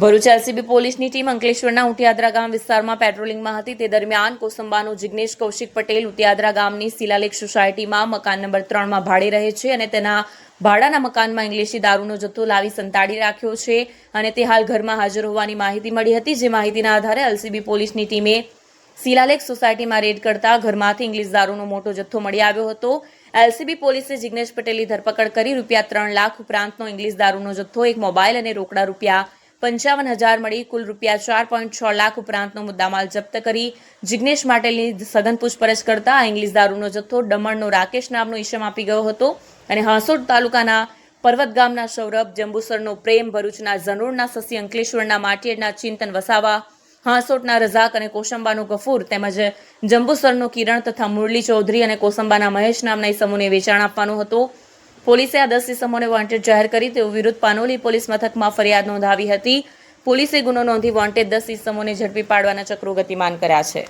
Bharuch LCB પોલીસની team અંકલેશ્વરના ઉટિયાદરા ગામ વિસ્તારમાં પેટ્રોલિંગમાં હતી. તે દરમિયાન કોસંબાનો જિજ્ઞેશ કૌશિક પટેલ ઉટિયાદરા ગામની શિલાલેખ સોસાયટીમાં મકાન નંબર ત્રણમાં ભાડે રહે છે અને તેના ભાડાના મકાનમાં ઇંગ્લિશી દારૂનો જથ્થો લાવી સંતાડી રાખ્યો છે અને તે હાલ ઘરમાં હાજર હોવાની માહિતી મળી હતી, જે માહિતીના આધારે એલસીબી પોલીસની ટીમે શિલાલેખ સોસાયટીમાં રેડ કરતા ઘરમાંથી ઇંગ્લિશ દારૂનો મોટો જથ્થો મળી આવ્યો હતો. એલસીબી પોલીસે જિગ્નેશ પટેલની ધરપકડ કરી રૂપિયા ત્રણ લાખ ઉપરાંતનો ઇંગ્લિશ દારૂનો જથ્થો, એક મોબાઈલ અને રોકડા રૂપિયા પંચાવન હજાર મળી, કુલ રૂપિયા ચાર પોઈન્ટ છ લાખ ઉપરાંતનો મુદ્દામાલ જપ્ત કરી. જિગ્નેશ માટેલની સઘન પૂછપરછ કરતા ઇંગ્લિશ દારૂનો જથ્થો દમણનો રાકેશ નામનો ઈશમ આપી ગયો હતો અને હાંસોડ તાલુકાના પર્વત ગામના સૌરભ, જંબુસરનો પ્રેમ ભરૂચના ઝનોડના સસી અંકલેશ્વરના માટીયડના ચિંતન વસાવા, હાંસોટના રઝાક અને કોશંબાનો ગફૂર તેમજ જંબુસરનો કિરણ તથા મુરલી ચૌધરી અને કોસંબાના મહેશ નામના સમૂહને વેચાણ આપવાનો હતો. પોલીસે આ દસ ઈસમોને વોન્ટેડ જાહેર કરી તેઓ વિરુદ્ધ પાનોલી પોલીસ મથકમાં ફરિયાદ નોંધાવી હતી. પોલીસે ગુનો નોંધી વોન્ટેડ દસ ઈસમોને ઝડપી પાડવાના ચક્રો ગતિમાન કર્યા છે.